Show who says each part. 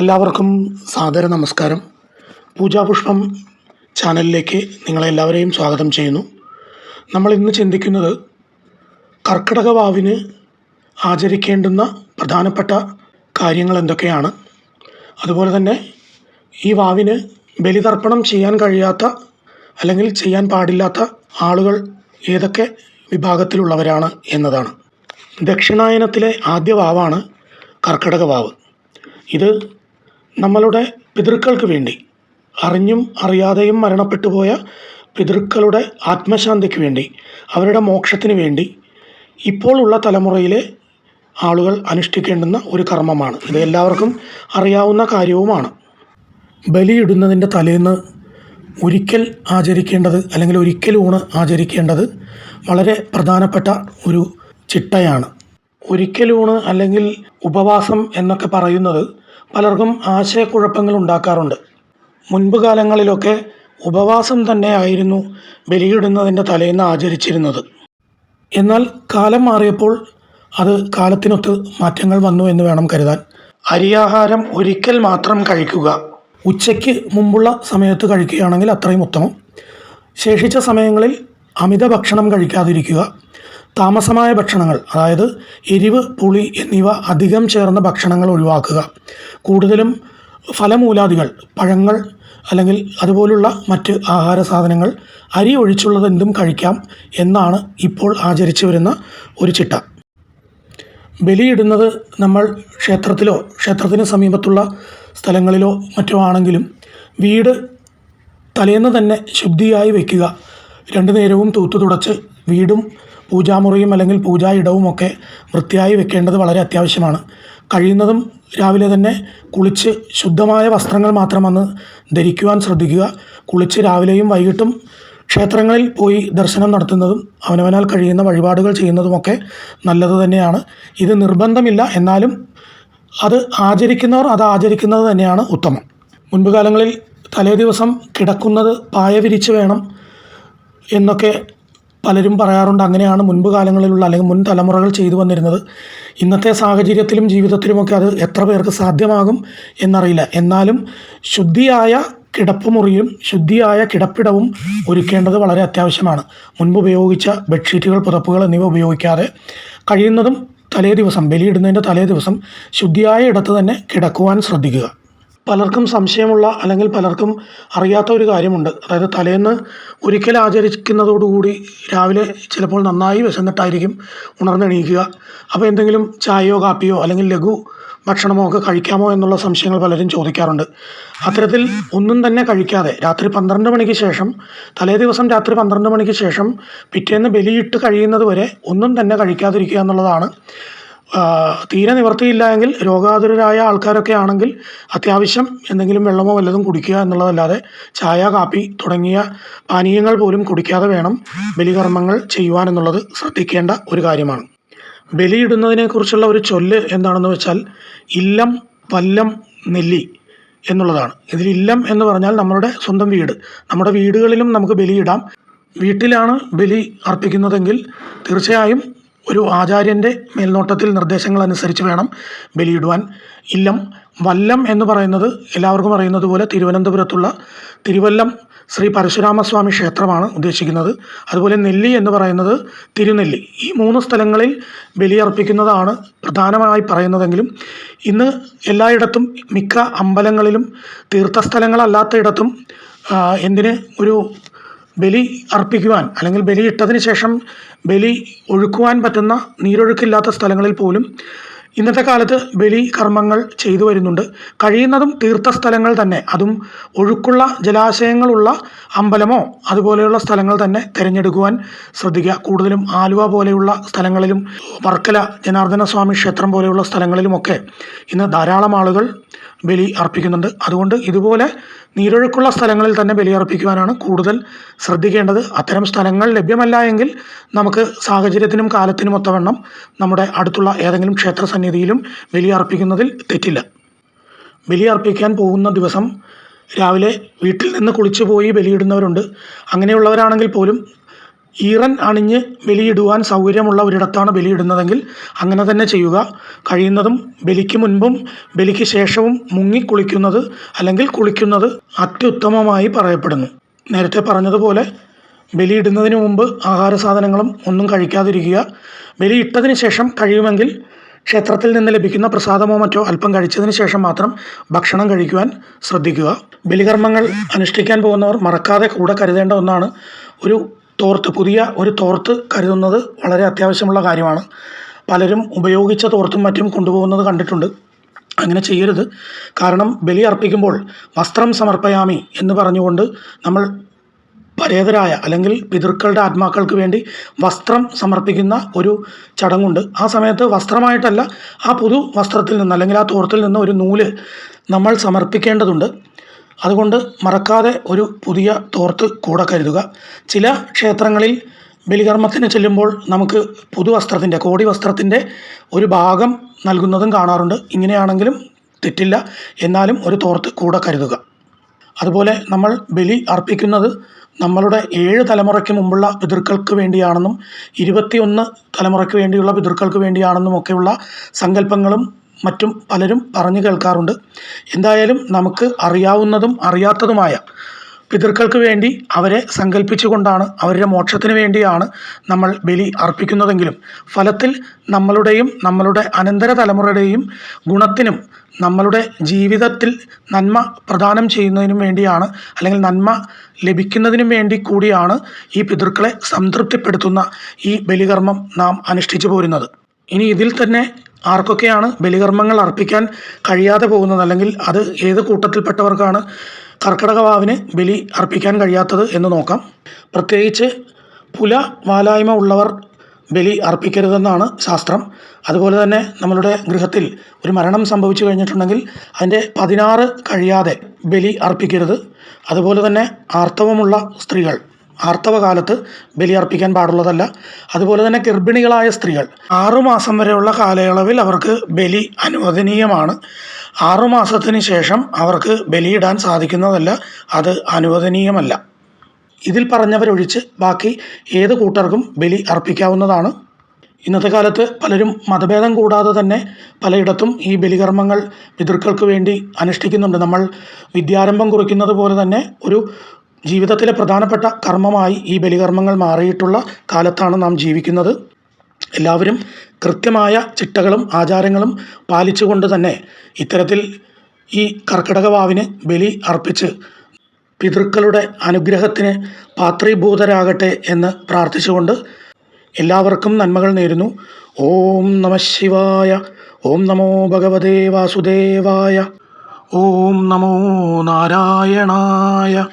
Speaker 1: എല്ലാവർക്കും സാദര നമസ്കാരം. പൂജാപുഷ്പം ചാനലിലേക്ക് നിങ്ങളെല്ലാവരെയും സ്വാഗതം ചെയ്യുന്നു. നമ്മൾ ഇന്ന് ചിന്തിക്കുന്നത് കർക്കിടക വാവിന് ആചരിക്കേണ്ടുന്ന പ്രധാനപ്പെട്ട കാര്യങ്ങൾ എന്തൊക്കെയാണ്? അതുപോലെ തന്നെ ഈ വാവിന് ബലിതർപ്പണം ചെയ്യാൻ കഴിയാത്ത അല്ലെങ്കിൽ ചെയ്യാൻ പാടില്ലാത്ത ആളുകൾ ഏതൊക്കെ വിഭാഗത്തിലുള്ളവരാണ് എന്നതാണ്. ദക്ഷിണായനത്തിലെ ആദ്യ വാവാണ് കർക്കിടക വാവ്. ഇത് നമ്മളുടെ പിതൃക്കൾക്ക് വേണ്ടി അറിഞ്ഞും അറിയാതെയും മരണപ്പെട്ടു പോയ പിതൃക്കളുടെ ആത്മശാന്തിക്ക് വേണ്ടി അവരുടെ മോക്ഷത്തിന് വേണ്ടി ഇപ്പോഴുള്ള തലമുറയിലെ ആളുകൾ അനുഷ്ഠിക്കേണ്ടുന്ന ഒരു കർമ്മമാണ്. ഇത് എല്ലാവർക്കും അറിയാവുന്ന കാര്യവുമാണ്. ബലിയിടുന്നതിന്റെ തലേന്ന് ഒരിക്കൽ ആചരിക്കേണ്ടത് അല്ലെങ്കിൽ ഒരിക്കൽ ഊണ് ആചരിക്കേണ്ടത് വളരെ പ്രധാനപ്പെട്ട ഒരു ചിട്ടയാണ്. ഒരിക്കലൂണ് അല്ലെങ്കിൽ ഉപവാസം എന്നൊക്കെ പറയുന്നത് പലർക്കും ആശയക്കുഴപ്പങ്ങൾ ഉണ്ടാക്കാറുണ്ട്. മുൻപ് കാലങ്ങളിലൊക്കെ ഉപവാസം തന്നെയായിരുന്നു ബലിയിടുന്നതിന്റെ തലേന്ന് ആചരിച്ചിരുന്നത്. എന്നാൽ കാലം മാറിയപ്പോൾ അത് കാലത്തിനൊത്ത് മാറ്റങ്ങൾ വന്നു എന്ന് വേണം കരുതാൻ. അരിയാഹാരം ഒരിക്കൽ മാത്രം കഴിക്കുക. ഉച്ചയ്ക്ക് മുമ്പുള്ള സമയത്ത് കഴിക്കുകയാണെങ്കിൽ അത്രയും ഉത്തമം. ശേഷിച്ച സമയങ്ങളിൽ അമിത ഭക്ഷണം കഴിക്കാതിരിക്കുക. താമസമായ ഭക്ഷണങ്ങൾ അതായത് എരിവ് പുളി എന്നിവ അധികം ചേർന്ന ഭക്ഷണങ്ങൾ ഒഴിവാക്കുക. കൂടുതലും ഫലമൂലാദികൾ പഴങ്ങൾ അല്ലെങ്കിൽ അതുപോലുള്ള മറ്റ് ആഹാര സാധനങ്ങൾ അരി ഒഴിച്ചുള്ളത് എന്തും കഴിക്കാം എന്നാണ് ഇപ്പോൾ ആചരിച്ചു വരുന്ന ഒരു ചിട്ട. ബലിയിടുന്നത് നമ്മൾ ക്ഷേത്രത്തിലോ ക്ഷേത്രത്തിന് സമീപത്തുള്ള സ്ഥലങ്ങളിലോ മറ്റോ ആണെങ്കിലും വീട് തലേന്ന് തന്നെ ശുദ്ധിയായി വയ്ക്കുക. രണ്ടു നേരവും തൂത്തു തുടച്ച് വീടും പൂജാമുറിയും അല്ലെങ്കിൽ പൂജാ ഇടവും ഒക്കെ വൃത്തിയായി വെക്കേണ്ടത് വളരെ അത്യാവശ്യമാണ്. കഴിയുന്നതും രാവിലെ തന്നെ കുളിച്ച് ശുദ്ധമായ വസ്ത്രങ്ങൾ മാത്രം അന്ന് ധരിക്കുവാൻ ശ്രദ്ധിക്കുക. കുളിച്ച് രാവിലെയും വൈകിട്ടും ക്ഷേത്രങ്ങളിൽ പോയി ദർശനം നടത്തുന്നതും അവനവനാൽ കഴിയുന്ന വഴിപാടുകൾ ചെയ്യുന്നതുമൊക്കെ നല്ലത് തന്നെയാണ്. ഇത് നിർബന്ധമില്ല. എന്നാലും അത് ആചരിക്കുന്നവർ അത് ആചരിക്കുന്നത് തന്നെയാണ് ഉത്തമം. മുൻപ് കാലങ്ങളിൽ തലേ ദിവസം കിടക്കുന്നത് പായ വിരിച്ച് വേണം എന്നൊക്കെ പലരും പറയാറുണ്ട് അങ്ങനെയാണ് മുൻപ് കാലങ്ങളിലുള്ള അല്ലെങ്കിൽ മുൻ തലമുറകൾ ചെയ്തു വന്നിരുന്നത്. ഇന്നത്തെ സാഹചര്യത്തിലും ജീവിതത്തിലുമൊക്കെ അത് എത്ര പേർക്ക് സാധ്യമാകും എന്നറിയില്ല. എന്നാലും ശുദ്ധിയായ കിടപ്പുമുറിയും ശുദ്ധിയായ കിടപ്പിടവും ഒരുക്കേണ്ടത് വളരെ അത്യാവശ്യമാണ്. മുൻപ് ഉപയോഗിച്ച ബെഡ്ഷീറ്റുകൾ പുതപ്പുകൾ എന്നിവ ഉപയോഗിക്കാതെ കഴിയുന്നതും തലേ ദിവസം ബലിയിടുന്നതിന്റെ തലേ ദിവസം ശുദ്ധിയായ ഇടത്ത് തന്നെ കിടക്കുവാൻ ശ്രദ്ധിക്കുക. പലർക്കും സംശയമുള്ള അല്ലെങ്കിൽ പലർക്കും അറിയാത്ത ഒരു കാര്യമുണ്ട്. അതായത് തലേന്ന് ഒരിക്കൽ ആചരിക്കുന്നതോടുകൂടി രാവിലെ ചിലപ്പോൾ നന്നായി വിശന്നിട്ടായിരിക്കും ഉണർന്നെണീക്കുക. അപ്പോൾ എന്തെങ്കിലും ചായയോ കാപ്പിയോ അല്ലെങ്കിൽ ലഘു ഭക്ഷണമോ ഒക്കെ കഴിക്കാമോ എന്നുള്ള സംശയങ്ങൾ പലരും ചോദിക്കാറുണ്ട്. അത്തരത്തിൽ ഒന്നും തന്നെ കഴിക്കാതെ രാത്രി പന്ത്രണ്ട് മണിക്ക് ശേഷം തലേ ദിവസം രാത്രി പന്ത്രണ്ട് മണിക്ക് ശേഷം പിറ്റേന്ന് ബലിയിട്ട് കഴിയുന്നത് വരെ ഒന്നും തന്നെ കഴിക്കാതിരിക്കുക എന്നുള്ളതാണ് തീരെ നിവർത്തിയില്ല എങ്കിൽ രോഗാതുരരായ ആൾക്കാരൊക്കെ ആണെങ്കിൽ അത്യാവശ്യം എന്തെങ്കിലും വെള്ളമോ വല്ലതും കുടിക്കുക എന്നുള്ളതല്ലാതെ ചായ കാപ്പി തുടങ്ങിയ പാനീയങ്ങൾ പോലും കുടിക്കാതെ വേണം ബലികർമ്മങ്ങൾ ചെയ്യുവാൻ എന്നുള്ളത് ശ്രദ്ധിക്കേണ്ട ഒരു കാര്യമാണ്. ബലിയിടുന്നതിനെക്കുറിച്ചുള്ള ഒരു ചൊല്ല് എന്താണെന്ന് വെച്ചാൽ ഇല്ലം വല്ലം നെല്ലി എന്നുള്ളതാണ്. ഇതിൽ ഇല്ലം എന്ന് പറഞ്ഞാൽ നമ്മളുടെ സ്വന്തം വീട്. നമ്മുടെ വീടുകളിലും നമുക്ക് ബലിയിടാം. വീട്ടിലാണ് ബലി അർപ്പിക്കുന്നതെങ്കിൽ തീർച്ചയായും ഒരു ആചാര്യന്റെ മേൽനോട്ടത്തിൽ നിർദ്ദേശങ്ങൾ അനുസരിച്ച് വേണം ബലിയിടുവാൻ. ഇല്ലം വല്ലം എന്ന് പറയുന്നത് എല്ലാവർക്കും അറിയുന്നത് പോലെ തിരുവനന്തപുരത്തുള്ള തിരുവല്ലം ശ്രീ പരശുരാമസ്വാമി ക്ഷേത്രമാണ് ഉദ്ദേശിക്കുന്നത്. അതുപോലെ നെല്ലി എന്ന് പറയുന്നത് തിരുനെല്ലി. ഈ മൂന്ന് സ്ഥലങ്ങളിൽ ബലിയർപ്പിക്കുന്നതാണ് പ്രധാനമായി പറയുന്നതെങ്കിലും ഇന്ന് എല്ലായിടത്തും മിക്ക അമ്പലങ്ങളിലും തീർത്ഥസ്ഥലങ്ങളല്ലാത്ത ഇടത്തും ആ, എന്തിന് ഒരു ബലി അർപ്പിക്കുവാൻ അല്ലെങ്കിൽ ബലിയിട്ടതിന് ശേഷം ബലി ഒഴുക്കുവാൻ പറ്റുന്ന നീരൊഴുക്കില്ലാത്ത സ്ഥലങ്ങളിൽ പോലും ഇന്നത്തെ കാലത്ത് ബലി കർമ്മങ്ങൾ ചെയ്തു വരുന്നുണ്ട്. കഴിയുന്നതും തീർത്ഥസ്ഥലങ്ങൾ തന്നെ അതും ഒഴുക്കുള്ള ജലാശയങ്ങളുള്ള അമ്പലമോ അതുപോലെയുള്ള സ്ഥലങ്ങൾ തന്നെ തിരഞ്ഞെടുക്കുവാൻ ശ്രദ്ധിക്കുക. കൂടുതലും ആലുവ പോലെയുള്ള സ്ഥലങ്ങളിലും വർക്കല ജനാർദ്ദന സ്വാമി ക്ഷേത്രം പോലെയുള്ള സ്ഥലങ്ങളിലുമൊക്കെ ഇന്ന് ധാരാളം ആളുകൾ ബലി അർപ്പിക്കുന്നുണ്ട് അതുകൊണ്ട് ഇതുപോലെ നീരൊഴുക്കുള്ള സ്ഥലങ്ങളിൽ തന്നെ ബലി അർപ്പിക്കുവാനാണ് കൂടുതൽ ശ്രദ്ധിക്കേണ്ടത്. അത്തരം സ്ഥലങ്ങൾ ലഭ്യമല്ല എങ്കിൽ നമുക്ക് സാഹചര്യത്തിനും കാലത്തിനും ഒത്തവണ്ണം നമ്മുടെ അടുത്തുള്ള ഏതെങ്കിലും ക്ഷേത്ര സന്നിധിയിലും ബലി അർപ്പിക്കുന്നതിൽ തെറ്റില്ല. ബലി അർപ്പിക്കാൻ പോകുന്ന ദിവസം രാവിലെ വീട്ടിൽ നിന്ന് കുളിച്ചു പോയി ബലിയിടുന്നവരുണ്ട്. അങ്ങനെയുള്ളവരാണെങ്കിൽ പോലും ഈറൻ അണിഞ്ഞ് ബലിയിടുവാൻ സൗകര്യമുള്ള ഒരിടത്താണ് ബലിയിടുന്നതെങ്കിൽ അങ്ങനെ തന്നെ ചെയ്യുക. കഴിയുന്നതും ബലിക്ക് മുൻപും ബലിക്ക് ശേഷവും മുങ്ങി കുളിക്കുന്നത് അല്ലെങ്കിൽ കുളിക്കുന്നത് അത്യുത്തമമായി പറയപ്പെടുന്നു. നേരത്തെ പറഞ്ഞതുപോലെ ബലിയിടുന്നതിന് മുമ്പ് ആഹാര സാധനങ്ങളും ഒന്നും കഴിക്കാതിരിക്കുക. ബലിയിട്ടതിന് ശേഷം കഴിയുമെങ്കിൽ ക്ഷേത്രത്തിൽ നിന്ന് ലഭിക്കുന്ന പ്രസാദമോ മറ്റോ അല്പം കഴിച്ചതിന് ശേഷം മാത്രം ഭക്ഷണം കഴിക്കുവാൻ ശ്രദ്ധിക്കുക. ബലികർമ്മങ്ങൾ അനുഷ്ഠിക്കാൻ പോകുന്നവർ മറക്കാതെ കൂടെ കരുതേണ്ട ഒന്നാണ് ഒരു തോർത്ത് പുതിയ ഒരു തോർത്ത് കരുതുന്നത് വളരെ അത്യാവശ്യമുള്ള കാര്യമാണ്. പലരും ഉപയോഗിച്ച തോർത്തും മറ്റും കൊണ്ടുപോകുന്നത് കണ്ടിട്ടുണ്ട്. അങ്ങനെ ചെയ്യരുത്. കാരണം ബലി അർപ്പിക്കുമ്പോൾ വസ്ത്രം സമർപ്പയാമി എന്ന് പറഞ്ഞുകൊണ്ട് നമ്മൾ പരേതരായ അല്ലെങ്കിൽ പിതൃക്കളുടെ ആത്മാക്കൾക്ക് വേണ്ടി വസ്ത്രം സമർപ്പിക്കുന്ന ഒരു ചടങ്ങുണ്ട്. ആ സമയത്ത് വസ്ത്രമായിട്ടല്ല ആ പുതു വസ്ത്രത്തിൽ നിന്ന് അല്ലെങ്കിൽ ആ തോർത്തിൽ നിന്ന് ഒരു നൂൽ നമ്മൾ സമർപ്പിക്കേണ്ടതുണ്ട്. അതുകൊണ്ട് മറക്കാതെ ഒരു പുതിയ തോർത്ത് കൂടെ കരുതുക. ചില ക്ഷേത്രങ്ങളിൽ ബലികർമ്മത്തിന് ചെല്ലുമ്പോൾ നമുക്ക് പുതുവസ്ത്രത്തിന്റെ കോടി വസ്ത്രത്തിന്റെ ഒരു ഭാഗം നൽകുന്നതും കാണാറുണ്ട്. ഇങ്ങനെയാണെങ്കിലും തെറ്റില്ല. എന്നാലും ഒരു തോർത്ത് കൂടെ കരുതുക. അതുപോലെ നമ്മൾ ബലി അർപ്പിക്കുന്നത് നമ്മളുടെ ഏഴ് തലമുറയ്ക്ക് മുമ്പുള്ള പിതൃക്കൾക്ക് വേണ്ടിയാണെന്നും ഇരുപത്തിയൊന്ന് തലമുറയ്ക്ക് വേണ്ടിയുള്ള പിതൃക്കൾക്ക് വേണ്ടിയാണെന്നും ഒക്കെയുള്ള സങ്കല്പങ്ങളും മറ്റും പലരും പറഞ്ഞു കേൾക്കാറുണ്ട്. എന്തായാലും നമുക്ക് അറിയാവുന്നതും അറിയാത്തതുമായ പിതൃക്കൾക്ക് വേണ്ടി അവരെ സങ്കല്പിച്ചുകൊണ്ടാണ് അവരുടെ മോക്ഷത്തിന് വേണ്ടിയാണ് നമ്മൾ ബലി അർപ്പിക്കുന്നതെങ്കിലും ഫലത്തിൽ നമ്മളുടെയും നമ്മളുടെ അനന്തര തലമുറയുടെയും ഗുണത്തിനും നമ്മളുടെ ജീവിതത്തിൽ നന്മ പ്രദാനം ചെയ്യുന്നതിനും വേണ്ടിയാണ് അല്ലെങ്കിൽ നന്മ ലഭിക്കുന്നതിനും വേണ്ടി കൂടിയാണ് ഈ പിതൃക്കളെ സംതൃപ്തിപ്പെടുത്തുന്ന ഈ ബലികർമ്മം നാം അനുഷ്ഠിച്ചു പോരുന്നത്. ഇനി ഇതിൽ തന്നെ ആർക്കൊക്കെയാണ് ബലികർമ്മങ്ങൾ അർപ്പിക്കാൻ കഴിയാതെ പോകുന്നത്? അല്ലെങ്കിൽ അത് ഏത് കൂട്ടത്തിൽപ്പെട്ടവർക്കാണ് കർക്കിടക വാവിന് ബലി അർപ്പിക്കാൻ കഴിയാത്തത് എന്ന് നോക്കാം. പ്രത്യേകിച്ച് പുല വാലായ്മ ഉള്ളവർ ബലി അർപ്പിക്കരുതെന്നാണ് ശാസ്ത്രം. അതുപോലെ തന്നെ നമ്മളുടെ ഗൃഹത്തിൽ ഒരു മരണം സംഭവിച്ചു കഴിഞ്ഞിട്ടുണ്ടെങ്കിൽ അതിന്റെ പതിനാറ് കഴിയാതെ ബലി അർപ്പിക്കരുത്. അതുപോലെ തന്നെ ആർത്തവമുള്ള സ്ത്രീകൾ ആർത്തവകാലത്ത് ബലി അർപ്പിക്കാൻ പാടുള്ളതല്ല. അതുപോലെ തന്നെ ഗർഭിണികളായ സ്ത്രീകൾ ആറുമാസം വരെയുള്ള കാലയളവിൽ അവർക്ക് ബലി അനുവദനീയമാണ്. ആറുമാസത്തിന് ശേഷം അവർക്ക് ബലിയിടാൻ സാധിക്കുന്നതല്ല അത് അനുവദനീയമല്ല. ഇതിൽ പറഞ്ഞവരൊഴിച്ച് ബാക്കി ഏത് കൂട്ടർക്കും ബലി അർപ്പിക്കാവുന്നതാണ്. ഇന്നത്തെ കാലത്ത് പലരും മതഭേദം കൂടാതെ തന്നെ പലയിടത്തും ഈ ബലികർമ്മങ്ങൾ പിതൃക്കൾക്ക് വേണ്ടി അനുഷ്ഠിക്കുന്നുണ്ട്. നമ്മൾ വിദ്യാരംഭം കുറിക്കുന്നത് പോലെ തന്നെ ഒരു ജീവിതത്തിലെ പ്രധാനപ്പെട്ട കർമ്മമായി ഈ ബലികർമ്മങ്ങൾ മാറിയിട്ടുള്ള കാലത്താണ് നാം ജീവിക്കുന്നത്. എല്ലാവരും കൃത്യമായ ചിട്ടകളും ആചാരങ്ങളും പാലിച്ചുകൊണ്ട് തന്നെ ഇത്തരത്തിൽ ഈ കർക്കിടക വാവിന് ബലി അർപ്പിച്ച് പിതൃക്കളുടെ അനുഗ്രഹത്തിന് പാത്രീഭൂതരാകട്ടെ എന്ന് പ്രാർത്ഥിച്ചുകൊണ്ട് എല്ലാവർക്കും നന്മകൾ നേരുന്നു. ഓം നമ ശിവായ ഓം നമോ ഭഗവതേ വാസുദേവായ ഓം നമോ നാരായണായ.